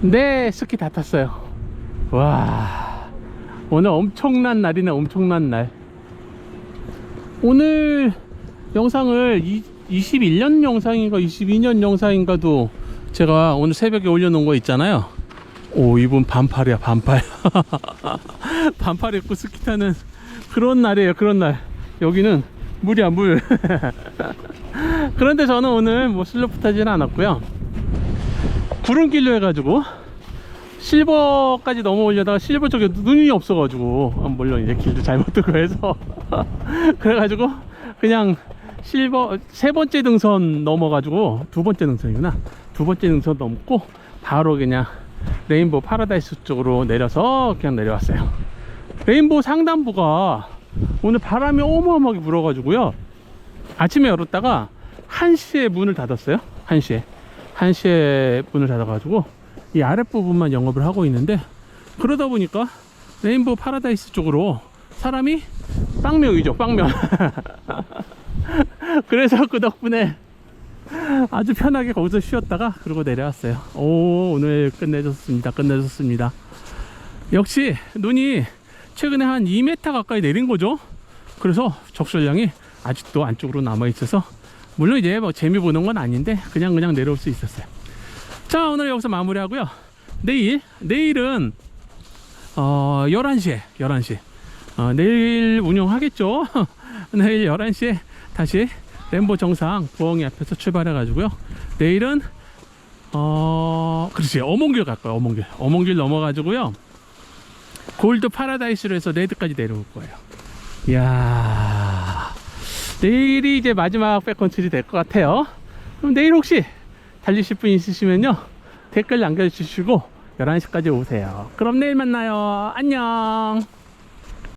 네 스키 다 탔어요. 와 오늘 엄청난 날이네 엄청난 날. 오늘 영상을 이, 21년 영상인가 22년 영상인가도 제가 오늘 새벽에 올려놓은 거 있잖아요. 오 이분 반팔이야 반팔. 반팔 입고 스키 타는 그런 날이에요 그런 날. 여기는 물이야 물. 그런데 저는 오늘 뭐 슬로프 타지는 않았고요 구름길로 해가지고 실버까지 넘어오려다가 실버 쪽에 눈이 없어가지고 아, 물론 이제 길도 잘못 들고 해서 그래가지고 그냥 실버 세 번째 등선 넘어가지고 두 번째 등선이구나. 두 번째 등선 넘고 바로 그냥 레인보우 파라다이스 쪽으로 내려서 그냥 내려왔어요. 레인보우 상단부가 오늘 바람이 어마어마하게 불어가지고요. 아침에 열었다가 1시에 문을 닫았어요. 1시에 1시에 문을 닫아가지고 이 아랫부분만 영업을 하고 있는데 그러다 보니까 레인보우 파라다이스 쪽으로 사람이 빵명이죠 빵명. 그래서 그 덕분에 아주 편하게 거기서 쉬었다가 그러고 내려왔어요. 오 오늘 끝내줬습니다 끝내줬습니다. 역시 눈이 최근에 한 2m 가까이 내린 거죠? 그래서 적설량이 아직도 안쪽으로 남아 있어서 물론 이제 뭐 재미 보는 건 아닌데 그냥 그냥 내려올 수 있었어요. 자 오늘 여기서 마무리 하고요. 내일 내일은 어 11시에 11시. 어, 내일 운영하겠죠? 내일 11시에 다시 램보 정상 부엉이 앞에서 출발해 가지고요. 내일은 어 그렇지 어몽길 갈 거예요 어몽길. 어몽길 넘어 가지고요. 골드 파라다이스로 해서 레드까지 내려올 거예요. 이야 내일이 이제 마지막 백컨트리 될 것 같아요. 그럼 내일 혹시 달리실 분 있으시면요 댓글 남겨주시고 11시까지 오세요. 그럼 내일 만나요. 안녕